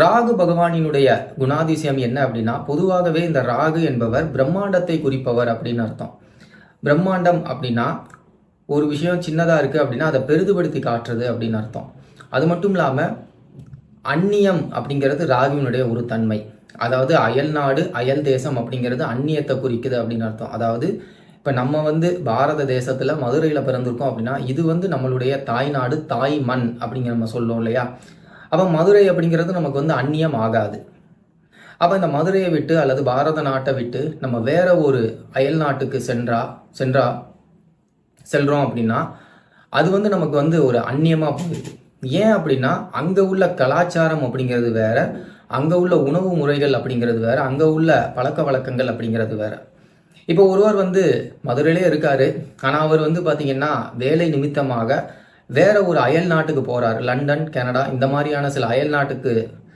ராகு பகவானினுடைய குணாதிசயம் என்ன அப்படின்னா பொதுவாகவே இந்த ராகு என்பவர் பிரம்மாண்டத்தை குறிப்பவர் அப்படின்னு அர்த்தம். பிரம்மாண்டம் அப்படின்னா ஒரு விஷயம் சின்னதாக இருக்குது அப்படின்னா அதை பெரிதுபடுத்தி காட்டுறது அப்படின்னு அர்த்தம். அது மட்டும் இல்லாமல் அந்நியம் அப்படிங்கிறது ராகுவினுடைய ஒரு தன்மை. அதாவது அயல் நாடு அயல் தேசம் அப்படிங்கிறது அந்நியத்தை குறிக்குது அப்படின்னு அர்த்தம். அதாவது இப்போ நம்ம வந்து பாரத தேசத்தில் மதுரையில் பிறந்திருக்கோம் அப்படின்னா இது வந்து நம்மளுடைய தாய்நாடு தாய் மண் அப்படிங்கிற நம்ம சொல்லுவோம் இல்லையா? அப்போ மதுரை அப்படிங்கிறது நமக்கு வந்து அந்நியம் ஆகாது. அப்போ இந்த மதுரையை விட்டு அல்லது பாரத நாட்டை விட்டு நம்ம வேற ஒரு அயல் நாட்டுக்கு சென்றா சென்றா செல்கிறோம் அப்படின்னா அது வந்து நமக்கு வந்து ஒரு அந்நியமாக போகுது ஏன் அப்படின்னா அங்கே உள்ள கலாச்சாரம் அப்படிங்கிறது வேற அங்கே உள்ள உணவு முறைகள் அப்படிங்கிறது வேற அங்கே உள்ள பழக்க வழக்கங்கள் அப்படிங்கிறது வேற. இப்போ ஒருவர் வந்து மதுரையிலே இருக்காரு. ஆனால் அவர் வந்து பார்த்தீங்கன்னா வேலை நிமித்தமாக வேற ஒரு அயல் நாட்டுக்கு போறாரு. லண்டன் கனடா இந்த மாதிரியான சில அயல் நாட்டுக்கு